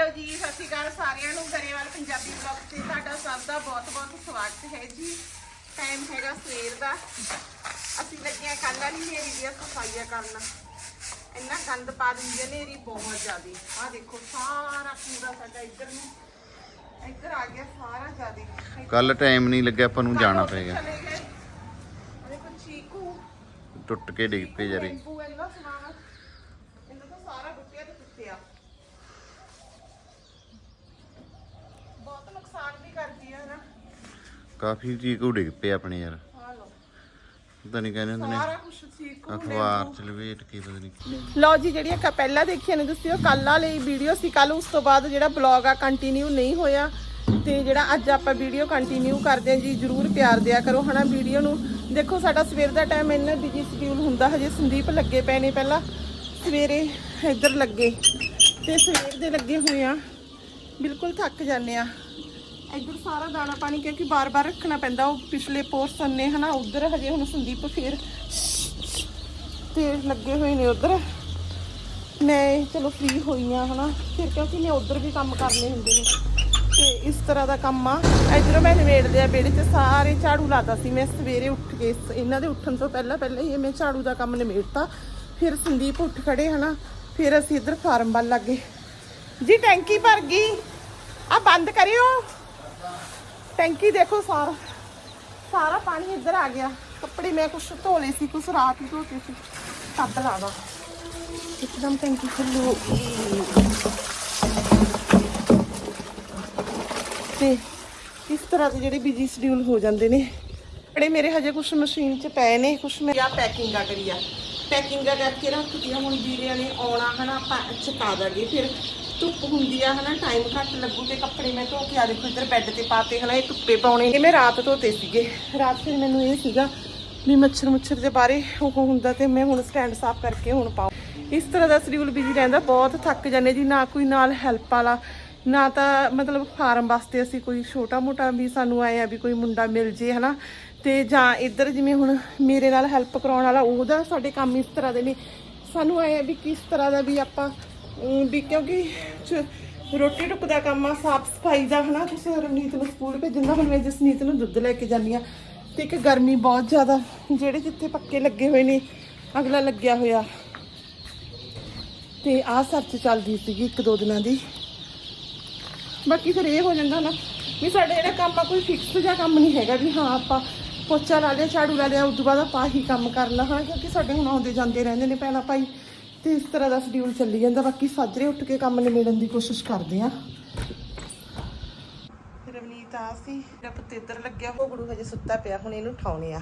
Hello ਜੀ ਸਤਿ ਸ਼੍ਰੀ ਅਕਾਲ ਸਾਰਿਆਂ ਨੂੰ ਗਰੇਵਾਲ ਪੰਜਾਬੀ ਬਲੌਗ ਤੇ ਤੁਹਾਡਾ ਸਭ ਦਾ ਬਹੁਤ-ਬਹੁਤ ਸਵਾਗਤ ਹੈ ਜੀ। ਟਾਈਮ ਹੈਗਾ ਸਵੇਰ ਦਾ। ਅਸੀਂ ਲੱਗਿਆ ਕੱਲ੍ਹ ਵਾਲੀ ਨੇਰੀ ਦੀਆਂ ਸਫਾਈਆਂ ਕਰਨ। ਇੰਨਾ ਗੰਦ ਪਾ ਦਿੰਦੀ ਹੈ ਨੇਰੀ ਬਹੁਤ ਜ਼ਿਆਦੀ। ਆਹ ਦੇਖੋ ਸਾਰਾ ਕੂੜਾ ਸਾਡਾ ਇੱਧਰ ਨੂੰ। ਇੱਧਰ ਆ ਗਿਆ ਸਾਰਾ ਜ਼ਿਆਦੀ। ਕੱਲ ਟਾਈਮ ਨਹੀਂ ਲੱਗਿਆ ਆਪਾਂ ਨੂੰ ਜਾਣਾ ਪਏਗਾ। ਚਲੇ ਗਏ। ਅਰੇ ਕੁਛ ਚੀਕੂ। ਟੁੱਟ ਕੇ ਡਿੱਗ ਪਏ ਜਰੇ। ਇਹਨਾਂ ਤਾਂ ਸਾਰਾ ਟੁੱਟਿਆ ਤੇ ਟੁੱਟਿਆ ਬਹੁਤ ਨੁਕਸਾਨ ਵੀ ਕਰਦੀ ਹੈ ਨਾ। ਕਾਫੀ ਚੀਕੂ ਡਿੱਗ ਪਏ ਆਪਣੇ ਯਾਰ। ਆ ਪਤਾ ਨਹੀਂ ਕਹਿੰਦੇ ਹੁੰਦੇ ਨੇ ਅਖਬਾਰ ਚ ਲਵੇਟ ਕੇ ਪਤਾ ਨਹੀਂ ਲਓ ਜੀ ਜਿਹੜੀਆਂ ਕ ਪਹਿਲਾਂ ਦੇਖੀਆਂ ਨੇ ਤੁਸੀਂ ਉਹ ਕੱਲ੍ਹ ਵਾਲੀ ਵੀਡੀਓ ਸੀ। ਕੱਲ ਉਸ ਤੋਂ ਬਾਅਦ ਜਿਹੜਾ ਬਲੌਗ ਆ ਕੰਟੀਨਿਊ ਨਹੀਂ ਹੋਇਆ। ਤੇ ਜਿਹੜਾ ਅੱਜ ਆਪਾਂ ਵੀਡੀਓ ਕੰਟੀਨਿਊ ਕਰਦੇ ਹਾਂ ਜੀ ਜਰੂਰ ਪਿਆਰ ਦਿਆ ਕਰੋ ਹਨਾ ਵੀਡੀਓ ਨੂੰ। ਦੇਖੋ ਸਾਡਾ ਸਵੇਰ ਦਾ ਟਾਈਮ ਇੰਨਾ ਬਿਜ਼ੀ ਸ਼ਡਿਊਲ ਹੁੰਦਾ ਹਜੇ ਸੰਦੀਪ ਲੱਗੇ ਪਏ ਨੇ ਪਹਿਲਾਂ। ਸਵੇਰੇ ਇੱਧਰ ਲੱਗੇ। ਤੇ ਸਵੇਰ ਦੇ ਲੱਗੇ ਹੋਏ ਆ। ਬਿਲਕੁਲ ਥੱਕ ਜਾਂਦੇ ਆ। ਇੱਧਰ ਸਾਰਾ ਦਾਣਾ ਪਾਣੀ ਕਿਉਂਕਿ ਬਾਰ-ਬਾਰ ਰੱਖਣਾ ਪੈਂਦਾ, ਉਹ ਪਿਛਲੇ ਪੋਰਸ਼ਨ ਨੇ, ਹਨਾ, ਉਧਰ ਹਜੇ ਹੁਣ ਸੰਦੀਪ ਫੇਰ ਤੇ ਲੱਗੇ ਹੋਏ ਨੇ ਉਧਰ। ਮੈਂ ਚਲੋ ਫ੍ਰੀ ਹੋਈ ਆ, ਹਨਾ, ਫਿਰ ਕਿਉਂਕਿ ਮੈਂ ਉਧਰ ਵੀ ਕੰਮ ਕਰਨੇ ਹੁੰਦੇ ਨੇ। ਤੇ ਇਸ ਤਰ੍ਹਾਂ ਦਾ ਕੰਮ ਆ। ਇਧਰੋਂ ਮੈਂ ਨਿਬੇੜਦੇ ਆ ਵਿਹੜੇ 'ਚ, ਸਾਰੇ ਝਾੜੂ ਲਾਤਾ ਸੀ ਮੈਂ ਸਵੇਰੇ ਉੱਠ ਕੇ ਇਹਨਾਂ ਦੇ ਉੱਠਣ ਤੋਂ ਪਹਿਲਾਂ ਪਹਿਲਾਂ ਹੀ ਮੈਂ ਝਾੜੂ ਦਾ ਕੰਮ ਨਿਬੇੜਤਾ। ਫਿਰ ਸੰਦੀਪ ਉੱਠ ਖੜੇ, ਹਨਾ, ਫਿਰ ਅਸੀਂ ਇੱਧਰ ਫਾਰਮ ਵੱਲ ਲੱਗੇ। ਜੀ, ਟੈਂਕੀ ਭਰ ਗਈ। ਆ ਬੰਦ ਕਰਿਓ। ਟੈਂਕੀ ਦੇਖੋ ਸਾਰਾ। ਸਾਰਾ ਪਾਣੀ ਇੱਧਰ ਆ ਗਿਆ। ਕੱਪੜੇ ਮੈਂ ਕੁਛ ਧੋ ਲਏ ਸੀ, ਕੁਛ ਰਾਤ ਹੀ ਧੋਤੇ ਸੀ। ਟੱਬ ਲਾਵਾ ਇੱਕਦਮ ਟੈਂਕੀ ਫੁੱਲ ਹੋ ਗਈ ਤੇ ਇਸ ਤਰ੍ਹਾਂ ਦੇ ਜਿਹੜੇ ਬਿਜ਼ੀ ਸ਼ਡਿਊਲ ਹੋ ਜਾਂਦੇ ਨੇ। ਕੱਪੜੇ ਮੇਰੇ ਹਜੇ ਕੁਛ ਮਸ਼ੀਨ 'ਚ ਪਏ ਨੇ, ਕੁਛ ਮੈਂ ਆ ਪੈਕਿੰਗਾਂ ਕਰੀਆ ਪੈਕਿੰਗਾਂ ਕਰਕੇ ਰੱਖਤੀਆਂ ਹੁਣ ਵੀਰਿਆਂ ਨੇ ਆਉਣਾ ਹਨਾ, ਆਪਾਂ ਚਕਾ ਦਾਂਗੇ ਫਿਰ। ਧੁੱਪ ਹੁੰਦੀ ਆ, ਹਨਾ ਟਾਈਮ ਘੱਟ ਲੱਗੂ ਤੇ ਕੱਪੜੇ। ਮੈਂ ਧੋ ਕੇ ਆ ਦੇਖੋ, ਇੱਧਰ ਬੈੱਡ ਤੇ ਪਾਤੇ ਹਨਾ, ਇਹ ਧੁੱਪੇ ਪਾਉਣੇ। ਇਹ ਮੈਂ ਰਾਤ ਧੋਤੇ ਸੀਗੇ। ਰਾਤ ਫਿਰ ਮੈਨੂੰ ਇਹ ਸੀਗਾ ਵੀ ਮੱਛਰ ਮੁੱਛਰ ਦੇ ਬਾਰੇ ਉਹ ਹੁੰਦਾ ਤੇ ਮੈਂ ਹੁਣ ਸਟੈਂਡ ਸਾਫ਼ ਕਰਕੇ ਹੁਣ ਪਾਉ। ਇਸ ਤਰ੍ਹਾਂ ਦਾ ਸ਼ਡਿਊਲ ਬਿਜ਼ੀ ਰਹਿੰਦਾ, ਬਹੁਤ ਥੱਕ ਜਾਂਦੇ ਜੀ, ਨਾ ਕੋਈ ਨਾਲ ਹੈਲਪ ਵਾਲਾ, ਨਾ ਤਾਂ ਮਤਲਬ ਫਾਰਮ ਵਾਸਤੇ ਅਸੀਂ ਕੋਈ ਛੋਟਾ ਮੋਟਾ ਵੀ ਸਾਨੂੰ ਆਏ ਆ ਵੀ ਕੋਈ ਮੁੰਡਾ ਮਿਲ ਜੇ, ਹਨਾ। ਤੇ ਜਾਂ ਇੱਧਰ ਜਿਵੇਂ ਹੁਣ ਮੇਰੇ ਨਾਲ ਹੈਲਪ ਕਰਾਉਣ ਵਾਲਾ, ਉਹਦਾ ਸਾਡੇ ਕੰਮ ਇਸ ਤਰ੍ਹਾਂ ਦੇ ਨੇ। ਸਾਨੂੰ ਆਏ ਆ ਵੀ ਕਿਸ ਤਰ੍ਹਾਂ ਦਾ ਵੀ ਆਪਾਂ ਵੀ ਕਿਉਂਕਿ ਰੋਟੀ ਟੁੱਕ ਦਾ ਕੰਮ ਆ, ਸਾਫ਼ ਸਫ਼ਾਈ ਦਾ, ਹਨਾ? ਤੁਸੀਂ ਰਵਨੀਤ ਨੂੰ ਸਕੂਲ ਭੇਜਣ ਦਾ, ਹੁਣ ਮੈਂ ਜਸਨੀਤ ਨੂੰ ਦੁੱਧ ਲੈ ਕੇ ਜਾਂਦੀ ਆ ਤੇ ਇੱਕ ਗਰਮੀ ਬਹੁਤ ਜ਼ਿਆਦਾ, ਜਿਹੜੇ ਜਿੱਥੇ ਪੱਕੇ ਲੱਗੇ ਹੋਏ ਨੇ, ਅਗਲਾ ਲੱਗਿਆ ਹੋਇਆ। ਤੇ ਆਹ ਸਰਚ ਚੱਲਦੀ ਸੀਗੀ ਇੱਕ ਦੋ ਦਿਨਾਂ ਦੀ। ਬਾਕੀ ਫਿਰ ਇਹ ਹੋ ਜਾਂਦਾ ਨਾ ਵੀ ਸਾਡੇ ਜਿਹੜਾ ਕੰਮ ਆ, ਕੋਈ ਫਿਕਸ ਜਿਹਾ ਕੰਮ ਨਹੀਂ ਹੈਗਾ ਵੀ ਹਾਂ, ਆਪਾਂ ਪੋਚਾ ਲਾ ਲਿਆ, ਝਾੜੂ ਲਾ ਲਿਆ, ਉਸ ਤੋਂ ਬਾਅਦ ਆਪਾਂ ਹੀ ਕੰਮ ਕਰਨਾ ਹਾਂ ਕਿਉਂਕਿ ਸਾਡੇ ਹੁਣ ਆਉਂਦੇ ਜਾਂਦੇ ਰਹਿੰਦੇ ਨੇ, ਭੈਣਾਂ ਭਾਈ। ਤੇ ਇਸ ਤਰ੍ਹਾਂ ਦਾ ਸ਼ਡਿਊਲ ਚੱਲੀ ਜਾਂਦਾ। ਬਾਕੀ ਸਾਜਰੇ ਉੱਠ ਕੇ ਕੰਮ ਨਿਬੇੜਨ ਦੀ ਕੋਸ਼ਿਸ਼ ਕਰਦੇ ਆ ਰਵਨੀਤ ਆ ਸੀ। ਮੇਰਾ ਪੁੱਤ ਇੱਧਰ ਲੱਗਿਆ। ਹੋਗੜੂ ਹਜੇ ਸੁੱਤਾ ਪਿਆ। ਹੁਣ ਇਹਨੂੰ ਉਠਾਉਣੇ ਆ।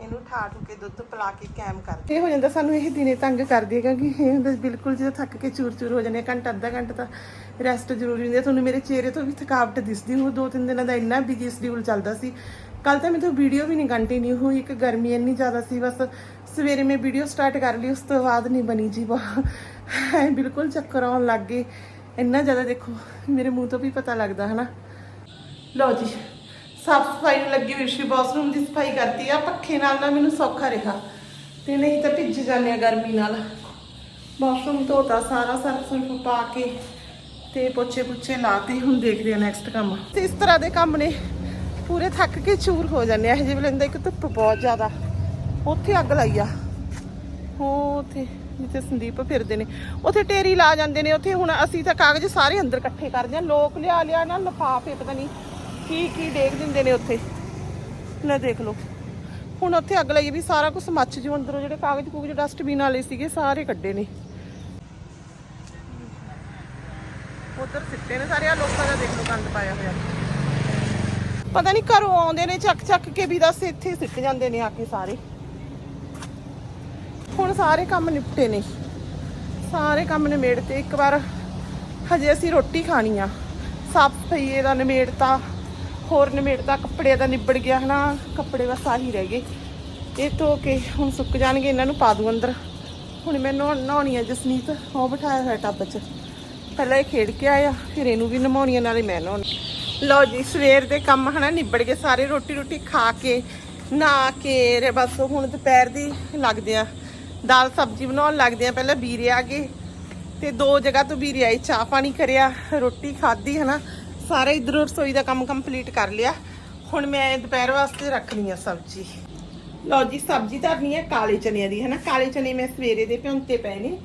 ਇਹਨੂੰ ਠਾ ਠੂ ਕੇ ਦੁੱਧ ਪਿਲਾ ਕੇ ਕੈਮ ਕਰਦੇ ਇਹ ਹੋ ਜਾਂਦਾ ਸਾਨੂੰ ਇਹ ਦਿਨੇ ਤੰਗ ਕਰਦੀ ਹੈ ਕਿਉਂਕਿ ਇਹ ਹੁੰਦਾ ਬਿਲਕੁਲ ਜਦੋਂ ਥੱਕ ਕੇ ਚੂਰ ਚੂਰ ਹੋ ਜਾਂਦੇ ਆ ਘੰਟਾ ਅੱਧਾ ਘੰਟਾ ਤਾਂ ਰੈਸਟ ਜ਼ਰੂਰੀ ਹੁੰਦੀ ਹੈ ਤੁਹਾਨੂੰ ਮੇਰੇ ਚਿਹਰੇ ਤੋਂ ਵੀ ਥਕਾਵਟ ਦਿਸਦੀ ਹੋ ਦੋ ਤਿੰਨ ਦਿਨਾਂ ਦਾ ਇੰਨਾ ਬਿਜ਼ੀ ਸ਼ਡਿਊਲ ਚੱਲਦਾ ਸੀ। ਕੱਲ ਤਾਂ ਮੇਰੇ ਤੋਂ ਵੀਡੀਓ ਵੀ ਨਹੀਂ ਕੰਟੀਨਿਊ ਹੋਈ। ਇੱਕ ਗਰਮੀ ਇੰਨੀ ਜ਼ਿਆਦਾ ਸੀ। ਬਸ ਸਵੇਰੇ ਮੈਂ ਵੀਡੀਓ ਸਟਾਰਟ ਕਰ ਲਈ ਉਸ ਤੋਂ ਬਾਅਦ ਨਹੀਂ ਬਣੀ ਜੀ ਬਹੁਤ ਬਿਲਕੁਲ ਚੱਕਰ ਆਉਣ ਲੱਗ ਗਏ ਇੰਨਾ ਜ਼ਿਆਦਾ ਦੇਖੋ ਮੇਰੇ ਮੂੰਹ ਤੋਂ ਵੀ ਪਤਾ ਲੱਗਦਾ ਹਨਾ ਲਓ ਜੀ ਸਾਫ਼ ਸਫ਼ਾਈ ਨੂੰ ਲੱਗੀ ਹੋਈ ਸੀ ਬਾਥਰੂਮ ਦੀ ਸਫ਼ਾਈ ਕਰਤੀ ਆ ਪੱਖੇ ਨਾਲ ਨਾ ਮੈਨੂੰ ਸੌਖਾ ਰਿਹਾ ਤੇ ਨਹੀਂ ਤਾਂ ਭਿੱਜ ਜਾਂਦੇ ਆ ਗਰਮੀ ਨਾਲ ਬਾਥਰੂਮ ਧੋਤਾ ਸਾਰਾ ਸਰਫ ਸੁਰਫ ਪਾ ਕੇ ਤੇ ਪੋਚੇ ਪੁੱਛੇ ਲਾਤੇ ਹੁਣ ਦੇਖਦੇ ਆ ਨੈਕਸਟ ਕੰਮ ਤੇ ਇਸ ਤਰ੍ਹਾਂ ਦੇ ਕੰਮ ਨੇ ਪੂਰੇ ਥੱਕ ਕੇ ਚੂਰ ਹੋ ਜਾਂਦੇ ਆ ਇਹ ਜਿਵੇਂ ਲੈਂਦਾ ਇੱਕ ਧੁੱਪ ਬਹੁਤ ਜ਼ਿਆਦਾ ਉੱਥੇ ਅੱਗ ਲਾਈ ਆ। ਉਹ ਉੱਥੇ ਜਿੱਥੇ ਸੰਦੀਪ ਫਿਰਦੇ ਨੇ। ਉੱਥੇ ਟੇਰੀ ਲਾ ਜਾਂਦੇ ਨੇ। ਉੱਥੇ ਹੁਣ ਅਸੀਂ ਤਾਂ ਕਾਗਜ਼ ਸਾਰੇ ਅੰਦਰ ਇਕੱਠੇ ਕਰਦੇ ਆ ਲੋਕ ਲਿਆ ਲਿਆ ਨਾ, ਲਫਾਫੇ, ਪਤਾ ਨਹੀਂ ਕੀ ਕੀ ਡੇਗ ਦਿੰਦੇ ਨੇ ਉੱਥੇ। ਲੈ ਦੇਖ ਲਓ। ਹੁਣ ਉੱਥੇ ਅੱਗ ਲਾਈ ਵੀ ਸਾਰਾ ਕੁਝ ਮੱਚ ਜੂ ਅੰਦਰੋਂ ਜਿਹੜੇ ਕਾਗਜ਼ ਕੂਗਜ਼ ਡਸਟਬਿਨ ਵਾਲੇ ਸੀਗੇ, ਸਾਰੇ ਕੱਢੇ ਨੇ। ਉਧਰ ਸਿੱਟੇ ਨੇ ਸਾਰੇ। ਆ ਲੋਕਾਂ ਦਾ ਦੇਖ ਲਓ ਗੰਦ ਪਾਇਆ ਹੋਇਆ। ਪਤਾ ਨਹੀਂ ਘਰੋਂ ਆਉਂਦੇ ਨੇ ਚੱਕ ਚੱਕ ਕੇ ਵੀ ਦੱਸ ਇੱਥੇ ਸਿੱਟ ਜਾਂਦੇ ਨੇ ਆ ਕੇ ਸਾਰੇ। ਹੁਣ ਸਾਰੇ ਕੰਮ ਨਿਪਟੇ ਨੇ। ਸਾਰੇ ਕੰਮ ਨਿਮੇੜ ਤੇ ਇੱਕ ਵਾਰ ਹਜੇ ਅਸੀਂ ਰੋਟੀ ਖਾਣੀ ਆ। ਸਾਫ਼ ਸਫ਼ਾਈ ਦਾ ਨਿਮੇੜਤਾ ਹੋਰ ਨਿਮੇੜਤਾ ਕੱਪੜੇ ਦਾ ਨਿਬੜ ਗਿਆ ਹਨਾ। ਕੱਪੜੇ ਬਸ ਆਹੀ ਰਹਿ ਗਏ। ਇਹ ਧੋ ਕੇ ਹੁਣ ਸੁੱਕ ਜਾਣਗੇ ਇਹਨਾਂ ਨੂੰ ਪਾ ਦੂ ਅੰਦਰ। ਹੁਣ ਮੈਂ ਨਹਾਉਣ ਨਹਾਉਣੀ ਆ ਜਸਨੀਤ। ਉਹ ਬਿਠਾਇਆ ਹੋਇਆ ਟੱਬ 'ਚ। ਪਹਿਲਾਂ ਇਹ ਖੇਡ ਕੇ ਆਇਆ ਫਿਰ ਇਹਨੂੰ ਵੀ ਨਮਾਉਣੀ ਆ, ਨਾਲੇ ਮੈਂ ਨਹਾਉਣੀ। ਲਓ ਜੀ ਸਵੇਰ ਦੇ ਕੰਮ ਹਨਾ ਨਿਬੜ ਗਏ। ਸਾਰੇ ਰੋਟੀ ਰੋਟੀ ਖਾ ਕੇ ਨਹਾ ਕੇ ਰੇ ਬਸ ਹੁਣ ਦੁਪਹਿਰ ਦੀ ਲੱਗਦੇ ਆ। ਦਾਲ ਸਬਜ਼ੀ ਬਣਾਉਣ ਲੱਗਦੇ ਆ ਪਹਿਲਾਂ ਵੀਰੇ ਆ ਗਏ ਤੇ ਦੋ ਜਗ੍ਹਾ ਤੋਂ ਵੀਰੇ ਆਈ, ਚਾਹ ਪਾਣੀ ਕਰਿਆ, ਰੋਟੀ ਖਾਧੀ, ਹਨਾ? ਸਾਰਾ ਇਧਰ ਰਸੋਈ ਦਾ ਕੰਮ ਕੰਪਲੀਟ ਕਰ ਲਿਆ। ਹੁਣ ਮੈਂ ਦੁਪਹਿਰ ਵਾਸਤੇ ਰੱਖਣੀ ਆ ਸਬਜ਼ੀ। ਲਓ ਜੀ, ਸਬਜ਼ੀ ਧਰਨੀ ਹੈ ਕਾਲੇ ਚਨਿਆਂ ਦੀ, ਹਨਾ? ਕਾਲੇ ਚਨੇ ਮੈਂ ਸਵੇਰੇ ਦੇ ਭਿਉਂਤੇ ਪਏ ਨੇ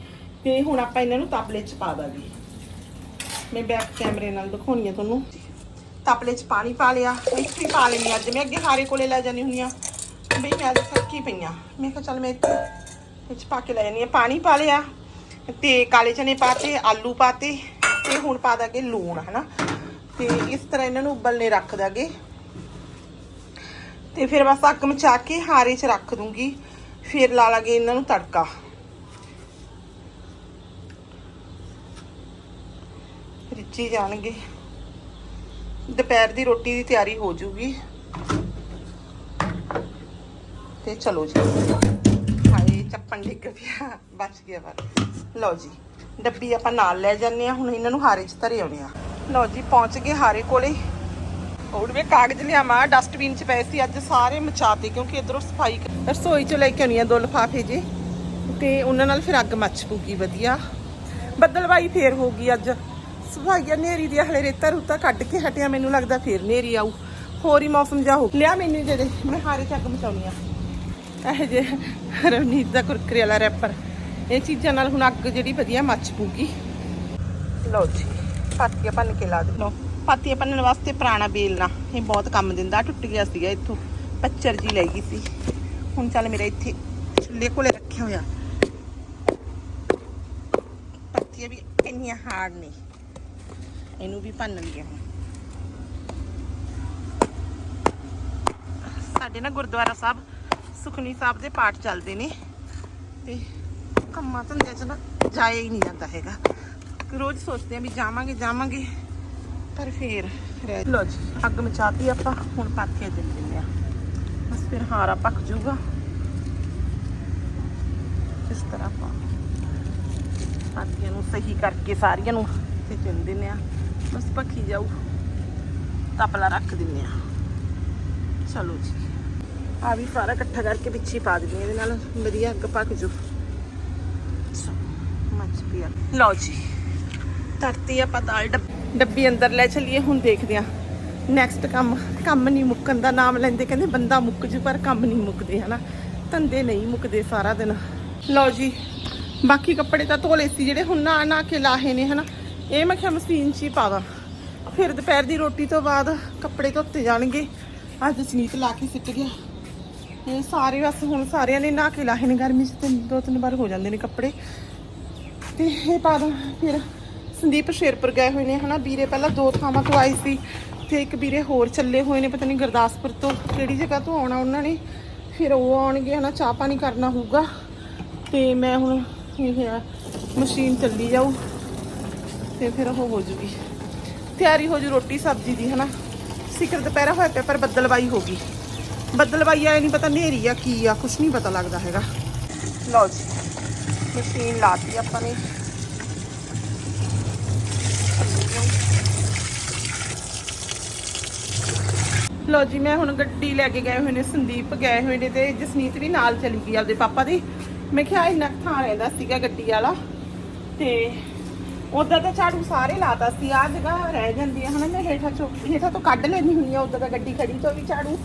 ਤੇ ਹੁਣ ਆਪਾਂ ਇਹਨਾਂ ਨੂੰ ਤਪਲੇ 'ਚ ਪਾ ਦਾਂਗੇ। ਮੈਂ ਬੈਕ ਕੈਮਰੇ ਨਾਲ ਦਿਖਾਉਣੀ ਆ ਤੁਹਾਨੂੰ। ਤਪਲੇ 'ਚ ਪਾਣੀ ਪਾ ਲਿਆ, ਇੱਥੇ ਹੀ ਪਾ ਲੈਣੀ ਅੱਜ ਮੈਂ ਅੱਗੇ ਹਾਰੇ ਕੋਲੇ ਲੈ ਜਾਣੀ ਹੁੰਦੀ ਆ ਬਈ ਮੈਂ ਅੱਜ ਥੱਕੀ ਪਈਆਂ ਮੈਂ ਕਿਹਾ ਚੱਲ ਮੈਂ ਇੱਥੇ ਇਹ ਪਾ ਕੇ ਲੈ ਜਾਂਦੀ ਆ ਪਾਣੀ ਪਾ ਲਿਆ ਤੇ ਕਾਲੇ ਚਨੇ ਪਾਤੇ, ਆਲੂ ਪਾਤੇ ਤੇ ਹੁਣ ਪਾ ਦਾਂਗੇ ਲੂਣ, ਹਨਾ? ਤੇ ਇਸ ਤਰ੍ਹਾਂ ਇਹਨਾਂ ਨੂੰ ਉਬਲਨੇ ਰੱਖ ਦਾਂਗੇ। ਤੇ ਫਿਰ ਬਸ ਅੱਗ ਮਚਾ ਕੇ ਹਾਰੇ 'ਚ ਰੱਖ ਦੂੰਗੀ। ਫਿਰ ਲਾ ਲਾਂਗੇ ਇਹਨਾਂ ਨੂੰ ਤੜਕਾ। ਰਿੱਝੀ ਜਾਣਗੇ। ਦੁਪਹਿਰ ਦੀ ਰੋਟੀ ਦੀ ਤਿਆਰੀ ਹੋ ਜੂਗੀ। ਤੇ ਚਲੋ ਜੀ। ਹਾਏ ਡਿੱਗ ਪਿਆ ਬਚ ਗਿਆ ਪਰ ਲਓ ਜੀ, ਡੱਬੀ ਆਪਾਂ ਨਾਲ ਲੈ ਜਾਂਦੇ ਆ ਹੁਣ ਇਹਨਾਂ ਨੂੰ ਹਾਰੇ 'ਚ ਧਰੇ ਆਉਣੇ ਆ ਲਓ ਜੀ, ਪਹੁੰਚ ਗਏ ਹਾਰੇ ਕੋਲੇ। ਔਰ ਵੀ ਕਾਗਜ਼ ਲਿਆਵਾਂ ਡਸਟਬਿਨ 'ਚ ਪਏ ਸੀ, ਅੱਜ ਸਾਰੇ ਮਚਾਤੇ, ਕਿਉਂਕਿ ਇਧਰੋਂ ਸਫ਼ਾਈ ਰਸੋਈ ਚ ਲੈ ਕੇ ਆਉਣੀ ਆ ਦੋ ਲਿਫਾਫੇ ਜੇ। ਤੇ ਉਹਨਾਂ ਨਾਲ ਫਿਰ ਅੱਗ ਮੱਚ ਪੂਗੀ ਵਧੀਆ। ਬੱਦਲਵਾਈ ਫੇਰ ਹੋ ਗਈ ਅੱਜ। ਸਫਾਈਆ ਨੇਰੀ ਦੀ ਹਲੇ ਰੇਤਾ ਰੂਤਾ ਕੱਢ ਕੇ ਹਟਿਆ, ਮੈਨੂੰ ਲੱਗਦਾ ਫੇਰ ਨੇਰੀ ਆਊ। ਹੋਰ ਹੀ ਮੌਸਮ ਜਾ ਹੋ ਲਿਆ ਮੈਨੂੰ ਦੇ ਦੇ ਮੈਂ ਹਾਰੇ 'ਚ ਅੱਗ ਮਚਾਉਣੀ ਆ। ਇਹ ਜੇ ਰਵਨੀਤ ਦਾ ਕੁਰਕਰੇ ਵਾਲਾ ਰੈਪਰ ਇਹ ਚੀਜ਼ਾਂ ਨਾਲ ਹੁਣ ਅੱਗ ਜਿਹੜੀ ਵਧੀਆ ਮੱਚ ਪੂਗੀ ਲਓ ਜੀ ਪਾਤੀਆਂ ਭੰਨ ਕੇ ਲਾ ਦੇ ਲਓ ਪਾਤੀਆਂ ਭੰਨਣ ਵਾਸਤੇ ਪੁਰਾਣਾ ਬੇਲਣਾ ਇਹ ਬਹੁਤ ਕੰਮ ਦਿੰਦਾ ਟੁੱਟ ਗਿਆ ਸੀਗਾ ਇੱਥੋਂ। ਪੱਚਰ ਜੀ ਲੈ ਗਈ ਸੀ। ਹੁਣ ਚੱਲ ਮੇਰਾ ਇੱਥੇ ਚੁੱਲ੍ਹੇ ਕੋਲੇ ਰੱਖਿਆ ਹੋਇਆ ਪੱਤੀਆਂ ਵੀ ਇੰਨੀਆਂ ਹਾਰਡ ਨਹੀਂ ਇਹਨੂੰ ਵੀ ਭੰਨ ਲਈਏ ਹੁਣ। ਸਾਡੇ ਨਾ ਗੁਰਦੁਆਰਾ ਸਾਹਿਬ ਸੁਖਨੀ ਸਾਹਿਬ ਦੇ ਪਾਠ ਚੱਲਦੇ ਨੇ ਤੇ ਕੰਮਾਂ ਧੰਦਿਆਂ 'ਚ ਨਾ ਜਾਇਆ ਹੀ ਨਹੀਂ ਜਾਂਦਾ ਹੈਗਾ। ਰੋਜ਼ ਸੋਚਦੇ ਆ ਵੀ ਜਾਵਾਂਗੇ ਜਾਵਾਂਗੇ, ਪਰ ਫੇਰ ਲੋ ਜੀ ਅੱਗ ਮਚਾਤੀ ਆਪਾਂ, ਹੁਣ ਪਾਥੀਆਂ ਦੇ ਦਿੰਦੇ ਆ। ਬਸ ਫਿਰ ਹਾਰਾ ਪੱਕ ਜਾਊਗਾ। ਇਸ ਤਰ੍ਹਾਂ ਆਪਾਂ ਪਾਥੀਆਂ ਨੂੰ ਸਹੀ ਕਰਕੇ ਸਾਰੀਆਂ ਨੂੰ ਤੇ ਚਿੰਨ ਦਿੰਦੇ ਆ। ਬਸ ਪੱਕੀ ਜਾਊ, ਤਪਲਾ ਰੱਖ ਦਿੰਦੇ ਆ। ਚਲੋ ਜੀ। ਆ ਵੀ ਸਾਰਾ ਇਕੱਠਾ ਕਰਕੇ ਪਿੱਛੇ ਪਾ ਦਿੰਦੇ ਇਹਦੇ ਨਾਲ। ਵਧੀਆ, ਅੱਗ ਪੱਕ ਜੂ। ਮੱਚ ਪਿਆ ਲਓ ਜੀ, ਧਰਤੀ ਆਪਾਂ ਦਾਲ ਡੱਬੀ ਅੰਦਰ ਲੈ ਚਲੀਏ, ਹੁਣ ਦੇਖਦੇ ਆ ਨੈਕਸਟ ਕੰਮ ਕੰਮ ਨਹੀਂ ਮੁੱਕਣ ਦਾ ਨਾਮ ਲੈਂਦੇ, ਕਹਿੰਦੇ ਬੰਦਾ ਮੁੱਕ ਜੂ, ਪਰ ਕੰਮ ਨਹੀਂ ਮੁੱਕਦੇ, ਹਨਾ। ਧੰਦੇ ਨਹੀਂ ਮੁੱਕਦੇ ਸਾਰਾ ਦਿਨ। ਲਓ ਜੀ, ਬਾਕੀ ਕੱਪੜੇ ਤਾਂ ਧੋਲੇ ਸੀ, ਜਿਹੜੇ ਹੁਣ ਨਾ ਨਾ ਕੇ ਲਾਹੇ ਨੇ, ਹਨਾ। ਇਹ ਮੈਂ ਕਿਹਾ ਮਸ਼ੀਨ 'ਚ ਹੀ ਪਾ ਦਾਂ ਫਿਰ ਦੁਪਹਿਰ ਦੀ ਰੋਟੀ ਤੋਂ ਬਾਅਦ ਕੱਪੜੇ ਧੋਤੇ ਜਾਣਗੇ। ਅੱਜ ਸਨੀਤ ਲਾ ਕੇ ਸਿੱਟ ਗਿਆ। ਇਹ ਸਾਰੇ ਬਸ ਹੁਣ ਸਾਰਿਆਂ ਨੇ ਨਹਾ ਕੇ ਲਾਹੇ ਨੇ ਗਰਮੀ 'ਚ ਤਿੰਨ ਦੋ ਤਿੰਨ ਵਾਰ ਹੋ ਜਾਂਦੇ ਨੇ ਕੱਪੜੇ। ਤੇ ਇਹ ਪਾ ਦਾਂ ਫਿਰ ਸੰਦੀਪ ਸ਼ੇਰਪੁਰ ਗਏ ਹੋਏ ਨੇ ਹਨਾ ਵੀਰੇ ਪਹਿਲਾਂ ਦੋ ਥਾਵਾਂ ਤੋਂ ਆਏ ਸੀ ਤੇ ਇੱਕ ਵੀਰੇ ਹੋਰ ਚੱਲੇ ਹੋਏ ਨੇ ਪਤਾ ਨਹੀਂ ਗੁਰਦਾਸਪੁਰ ਤੋਂ ਕਿਹੜੀ ਜਗ੍ਹਾ ਤੋਂ ਆਉਣਾ ਉਹਨਾਂ ਨੇ ਫਿਰ ਉਹ ਆਉਣਗੇ ਹਨਾ ਚਾਹ ਪਾਣੀ ਕਰਨਾ ਹੋਊਗਾ ਤੇ ਮੈਂ ਹੁਣ ਇਹ ਆ, ਮਸ਼ੀਨ ਚੱਲੀ ਜਾਊ ਤੇ ਫਿਰ ਉਹ ਹੋ ਜੂਗੀ। ਤਿਆਰੀ ਹੋ ਜੂ ਰੋਟੀ ਸਬਜ਼ੀ ਦੀ ਹਨਾ। ਸਿਕਰ ਦੁਪਹਿਰਾ ਹੋਇਆ ਪਿਆ ਪਰ ਬੱਦਲਵਾਈ ਹੋ ਗਈ। ਬੱਦਲਵਾਈ ਆਏ ਨਹੀਂ ਪਤਾ ਨੇਰੀ ਆ, ਕੀ ਆ, ਕੁਛ ਨਹੀਂ ਪਤਾ ਲੱਗਦਾ ਹੈਗਾ। ਲਓ ਜੀ, ਮਸ਼ੀਨ ਲਾਤੀ ਆਪਾਂ ਨੇ। ਲਓ ਜੀ, ਮੈਂ ਹੁਣ ਗੱਡੀ ਲੈ ਕੇ ਗਏ ਹੋਏ ਨੇ, ਸੰਦੀਪ ਗਏ ਹੋਏ ਨੇ ਤੇ ਜਸਨੀਤ ਵੀ ਨਾਲ ਚਲੀ ਗਈ ਆਪਦੇ ਪਾਪਾ ਦੀ। ਮੈਂ ਕਿਹਾ ਇੰਨਾ ਕੁ ਥਾਂ ਰਹਿੰਦਾ ਸੀਗਾ ਗੱਡੀ ਵਾਲਾ। ਤੇ ਉਦਾਂ ਤਾਂ ਝਾੜੂ ਸਾਰੇ ਲਾਤਾ ਸੀ ਆ ਜਗ੍ਹਾ ਰਹਿ ਜਾਂਦੀ ਹੈ ਹਨਾ, ਮੈਂ ਹੇਠਾਂ ਚੋਂ, ਹੇਠਾਂ ਤੋਂ ਕੱਢ ਲੈਣੀ ਹੁੰਦੀ ਆ ਉਦਾਂ ਤਾਂ ਗੱਡੀ ਖੜੀ ਤੋਂ ਵੀ ਝਾੜੂ।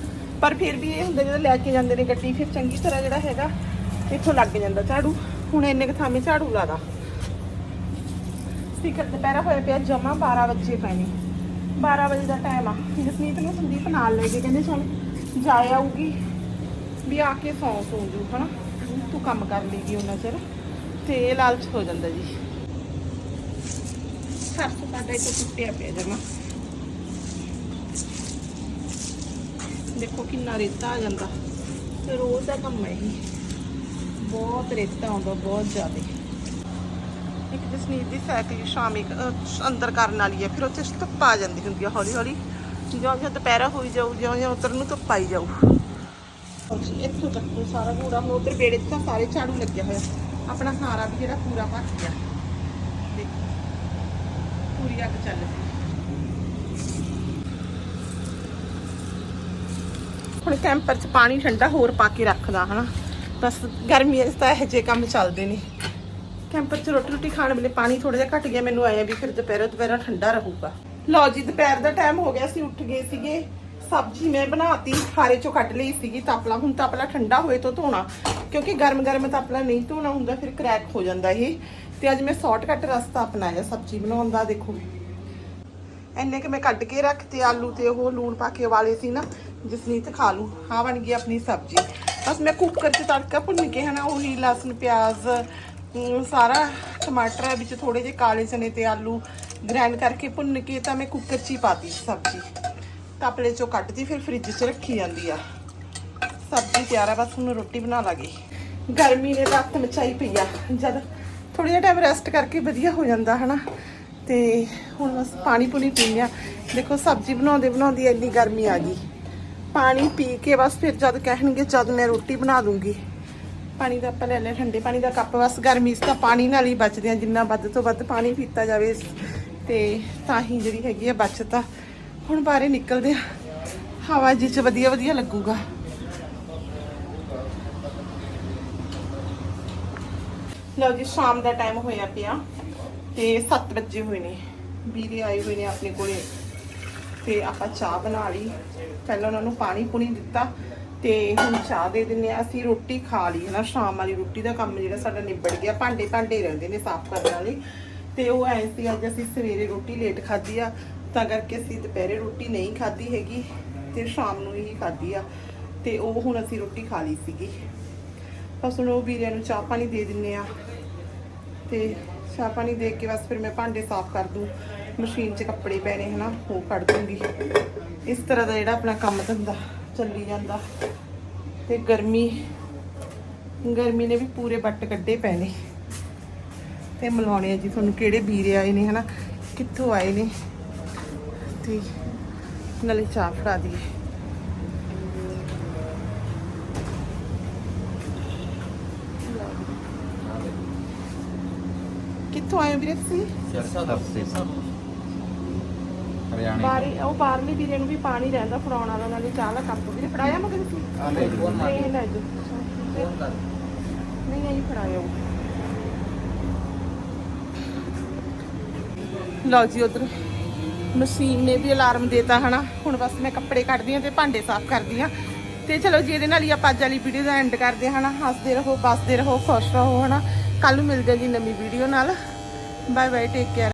ਪਰ ਫਿਰ ਵੀ ਇਹ ਹੁੰਦਾ ਜਦੋਂ ਲੈ ਕੇ ਜਾਂਦੇ ਨੇ ਗੱਡੀ, ਫਿਰ ਚੰਗੀ ਤਰ੍ਹਾਂ ਜਿਹੜਾ ਹੈਗਾ ਇੱਥੋਂ ਲੱਗ ਜਾਂਦਾ ਝਾੜੂ। ਹੁਣ ਇੰਨੇ ਕੁ ਥਾਵੇਂ ਝਾੜੂ ਲਾਦਾ ਸਿਖਰ ਦੁਪਹਿਰਾ ਹੋਇਆ ਪਿਆ, ਜਮਾ 12 ਵਜੇ ਪੈਣੇ 12 ਵਜੇ ਦਾ ਟਾਈਮ ਆ। ਜਸਮੀਤ ਨੂੰ ਸੰਦੀਪ ਨਾਲ ਲੈ ਕੇ ਕਹਿੰਦੇ, ਚੱਲ ਜਾ ਆਊਗੀ ਵੀ ਆ ਕੇ ਸੌਂ ਸੌਂ ਜੂ, ਹਨਾ? ਤੂੰ ਕੰਮ ਕਰ ਲੇਗੀ ਉਹਨਾਂ ਚਿਰ ਤੇ ਇਹ ਲਾਲਚ ਹੋ ਜਾਂਦਾ ਜੀ। ਸਰਸ ਸਾਡਾ ਇੱਥੇ ਟੁੱਟਿਆ ਪਿਆ ਜਮਾ। ਦੇਖੋ ਕਿੰਨਾ ਰੇਤਾ ਆ ਜਾਂਦਾ। ਤੇ ਰੋਜ਼ ਦਾ ਕੰਮ ਹੈ ਇਹ। ਬਹੁਤ ਰੇਤਾ ਆਉਂਦਾ, ਬਹੁਤ ਜ਼ਿਆਦਾ। ਇੱਕ ਜਸਨੀਤ ਦੀ ਸਾਈਕਲ ਸ਼ਾਮੀ ਅੰਦਰ ਕਰਨ ਵਾਲੀ ਹੈ ਫਿਰ ਉੱਥੇ ਧੁੱਪ ਆ ਜਾਂਦੀ ਹੁੰਦੀ ਹੈ ਹੌਲੀ ਹੌਲੀ ਜਿਉਂ ਜਿਉਂ ਦੁਪਹਿਰਾ ਹੋਈ ਜਾਊ ਜਿਉਂ ਜਿਉਂ ਉਧਰ ਨੂੰ ਧੁੱਪ ਆਈ ਜਾਊ। ਇੱਥੋਂ ਤੱਕ ਸਾਰਾ ਕੂੜਾ ਹੁਣ ਉਧਰ ਬੇੜੇ 'ਚ ਤਾਂ ਸਾਰੇ ਝਾੜੂ ਲੱਗਿਆ ਹੋਇਆ। ਆਪਣਾ ਸਾਰਾ ਵੀ ਜਿਹੜਾ ਪੂਰਾ ਭੱਜ ਗਿਆ। ਦੇਖੋ, ਪੂਰੀ ਅੱਗ ਚੱਲ ਪਈ। ਹੁਣ ਕੈਂਪਰ 'ਚ ਪਾਣੀ ਠੰਡਾ ਹੋਰ ਪਾ ਕੇ ਰੱਖਦਾ, ਹਨਾ? ਬਸ ਗਰਮੀਆਂ 'ਚ ਤਾਂ ਇਹੋ ਜਿਹੇ ਕੰਮ ਚੱਲਦੇ ਨੇ। ਕੈਂਪਰ 'ਚ ਰੋਟੀ ਰੋਟੀ ਖਾਣ ਵੇਲੇ ਪਾਣੀ ਥੋੜਾ ਜਿਹਾ ਘਟ ਗਿਆ, ਮੈਨੂੰ ਆਇਆ ਵੀ ਫਿਰ ਦੁਪਹਿਰੋਂ ਦੁਪਹਿਰਾ ਠੰਡਾ ਰਹੂਗਾ। ਲਓ ਜੀ, ਦੁਪਹਿਰ ਦਾ ਟਾਈਮ ਹੋ ਗਿਆ ਸੀ ਉੱਠ ਗਏ ਸੀਗੇ। ਸਬਜ਼ੀ ਮੈਂ ਬਣਾਤੀ, ਖਾਰੇ ਚੋਂ ਕੱਢ ਲਈ ਸੀਗੀ, ਤਾਪਲਾ। ਹੁਣ ਤਾਪਲਾ ਠੰਡਾ ਹੋਏ ਤੋਂ ਧੋਣਾ, ਕਿਉਂਕਿ ਗਰਮ ਗਰਮ ਤਾਪਲਾ ਨਹੀਂ ਧੋਣਾ ਹੁੰਦਾ, ਫਿਰ ਕਰੈਕ ਹੋ ਜਾਂਦਾ ਇਹ। ਤੇ ਅੱਜ ਮੈਂ ਸ਼ਾਰਟਕਟ ਰਸਤਾ ਅਪਣਾਇਆ ਸਬਜ਼ੀ ਬਣਾਉਣ ਦਾ, ਦੇਖੋ। ਇੰਨੇ ਕਿ ਮੈਂ ਕੱਢ ਕੇ ਰੱਖ ਤੇ ਆਲੂ ਤੇ ਉਹ ਲੂਣ ਪਾ ਕੇ ਉਬਾਲੇ ਸੀ ਨਾ ਜਸਨੀਤ ਖਾ ਲੂ ਹਾਂ, ਬਣ ਗਈ ਆਪਣੀ ਸਬਜ਼ੀ। ਬਸ ਮੈਂ ਕੁੱਕਰ 'ਚ ਤੜਕਾ ਭੁੰਨ ਕੇ ਹਨਾ ਉਹੀ ਲਸਣ, ਪਿਆਜ਼ ਸਾਰਾ ਟਮਾਟਰ ਵਿੱਚ ਥੋੜੇ ਜਿਹੇ ਕਾਲੇ ਚਨੇ ਤੇ ਆਲੂ ਗ੍ਰਾਈਂਡ ਕਰਕੇ ਭੁੰਨ ਕੇ ਤਾਂ ਮੈਂ ਕੁੱਕਰ 'ਚ ਹੀ ਪਾਤੀ ਸਬਜ਼ੀ। ਟਾਪਲੇ 'ਚੋਂ ਕੱਢਦੀ, ਫਿਰ ਫ੍ਰਿਜ 'ਚ ਰੱਖੀ ਜਾਂਦੀ ਆ। ਸਬਜ਼ੀ ਤਿਆਰ ਆ, ਬਸ ਹੁਣ ਰੋਟੀ ਬਣਾ ਲਾਂਗੇ। ਗਰਮੀ ਨੇ ਤਾਂ ਅੱਤ ਮਚਾਈ ਪਈ ਆ। ਜਦ ਥੋੜਾ ਜਿਹਾ ਟਾਈਮ ਰੈਸਟ ਕਰਕੇ ਵਧੀਆ ਹੋ ਜਾਂਦਾ ਹਨਾ ਤੇ ਹੁਣ ਬਸ ਪਾਣੀ ਪੂਣੀ ਪੀਂਦੇ ਆ ਦੇਖੋ, ਸਬਜ਼ੀ ਬਣਾਉਂਦੇ ਬਣਾਉਂਦੀ ਇੰਨੀ ਗਰਮੀ ਆ ਗਈ। ਪਾਣੀ ਪੀ ਕੇ ਬਸ ਫਿਰ ਜਦ ਕਹਿਣਗੇ, ਜਦ ਮੈਂ ਰੋਟੀ ਬਣਾ ਦੂੰਗੀ ਪਾਣੀ ਦਾ ਆਪਾਂ ਲੈ ਲਿਆ, ਠੰਡੇ ਪਾਣੀ ਦਾ ਕੱਪ। ਬਸ ਗਰਮੀ 'ਚ ਤਾਂ ਪਾਣੀ ਨਾਲ ਹੀ ਬਚਦੇ ਆ, ਜਿੰਨਾ ਵੱਧ ਤੋਂ ਵੱਧ ਪਾਣੀ ਪੀਤਾ ਜਾਵੇ। ਤੇ ਤਾਂ ਹੀ ਜਿਹੜੀ ਹੈਗੀ ਆ ਬਚਤ ਆ। ਹੁਣ ਬਾਹਰੇ ਨਿਕਲਦੇ ਆ। ਹਵਾ ਜੀ ਚ ਵਧੀਆ ਵਧੀਆ ਲੱਗੂਗਾ। ਲਓ ਜੀ, ਸ਼ਾਮ ਦਾ ਟਾਈਮ ਹੋਇਆ ਪਿਆ। ਤੇ 7 ਵਜੇ ਹੋਏ ਨੇ। ਵੀਰੇ ਆਏ ਹੋਏ ਨੇ ਆਪਣੇ ਕੋਲੇ। ਤੇ ਆਪਾਂ ਚਾਹ ਬਣਾ ਲਈ। ਪਹਿਲਾਂ ਉਹਨਾਂ ਨੂੰ ਪਾਣੀ ਪੁਣੀ ਦਿੱਤਾ ਤੇ ਹੁਣ ਚਾਹ ਦੇ ਦਿੰਨੇ ਆ ਅਸੀਂ ਰੋਟੀ ਖਾ ਲਈ ਹਨਾ ਸ਼ਾਮ ਵਾਲੀ ਰੋਟੀ ਦਾ ਕੰਮ ਜਿਹੜਾ ਸਾਡਾ ਨਿਬੜ ਗਿਆ। ਭਾਂਡੇ ਭਾਂਡੇ ਰਹਿੰਦੇ ਨੇ ਸਾਫ਼ ਕਰਨ ਵਾਲੇ। ਤੇ ਉਹ ਐ ਸੀ, ਅੱਜ ਅਸੀਂ ਸਵੇਰੇ ਰੋਟੀ ਲੇਟ ਖਾਧੀ ਆ। ਤਾਂ ਕਰਕੇ ਅਸੀਂ ਦੁਪਹਿਰੇ ਰੋਟੀ ਨਹੀਂ ਖਾਧੀ ਹੈਗੀ ਤੇ ਸ਼ਾਮ ਨੂੰ ਹੀ ਖਾਧੀ ਆ। ਤੇ ਉਹ ਹੁਣ ਅਸੀਂ ਰੋਟੀ ਖਾ ਲਈ ਸੀਗੀ। ਬਸ ਹੁਣ ਉਹ ਵੀਰਿਆਂ ਨੂੰ ਚਾਹ ਪਾਣੀ ਦੇ ਦਿੰਨੇ ਆ ਤੇ ਚਾਹ ਪਾਣੀ ਦੇ ਕੇ ਬਸ ਫਿਰ ਮੈਂ ਭਾਂਡੇ ਸਾਫ਼ ਕਰ ਦੂੰ। ਮਸ਼ੀਨ 'ਚ ਕੱਪੜੇ ਪੈਣੇ ਨੇ ਹਨਾ, ਉਹ ਕੱਢ ਦੂੰਗੀ ਇਸ ਤਰ੍ਹਾਂ ਦਾ ਜਿਹੜਾ ਆਪਣਾ ਕੰਮ ਧੰਦਾ ਚੱਲੀ ਜਾਂਦਾ। ਤੇ ਗਰਮੀ ਗਰਮੀ ਨੇ ਵੀ ਪੂਰੇ ਬੱਟ ਕੱਢੇ ਪਏ ਨੇ ਤੇ ਮਿਲਾਉਣੇ ਆ ਜੀ ਤੁਹਾਨੂੰ ਕਿਹੜੇ ਵੀਰੇ ਆਏ ਨੇ ਹਨਾ, ਕਿੱਥੋਂ ਆਏ ਨੇ। ਤੇ ਨਾਲੇ ਚਾਹ ਫੜਾ ਦਈਏ। ਵੀਰੇ ਤੁਸੀਂ? ਹਰਿਆਣੇ। ਬਾਰੀ ਉਹ ਬਾਹਰਲੇ ਵੀਰੇ ਨੂੰ ਵੀ ਪਾਣੀ ਰਹਿੰਦਾ ਫੜਾਉਣ ਵਾਲਾ ਨਾਲੇ ਚਾਹ ਦਾ ਕੱਪ ਵੀਰੇ। ਫੜਾਇਆ ਮਗਰ ਤੁਸੀਂ? ਆ ਲੈ ਜੀ। ਨਹੀਂ ਲੈ ਜਾਓ। ਨਹੀਂ ਨਹੀਂ ਫੜਾਇਆ ਉਹ। ਲਓ ਜੀ ਉਧਰ। ਮਸ਼ੀਨ ਨੇ ਵੀ ਅਲਾਰਮ ਦੇਤਾ ਹਨਾ? ਹੁਣ ਬਸ ਮੈਂ ਕੱਪੜੇ ਕੱਢਦੀ ਹਾਂ ਤੇ ਭਾਂਡੇ ਸਾਫ਼ ਕਰਦੀ ਹਾਂ। ਤੇ ਚਲੋ ਜੀ ਇਹਦੇ ਨਾਲ ਹੀ ਆਪਾਂ ਅੱਜ ਵਾਲੀ ਵੀਡੀਓ ਦਾ ਐਂਡ ਕਰਦੇ ਹਾਂ ਹਨਾ? ਹੱਸਦੇ ਰਹੋ ਬਸਦੇ ਰਹੋ ਖੁਸ਼ ਰਹੋ ਹਨਾ? ਕੱਲ ਨੂੰ ਮਿਲਦੇ ਹਾਂ ਜੀ ਨਵੀਂ ਵੀਡੀਓ ਨਾਲ। Bye bye take care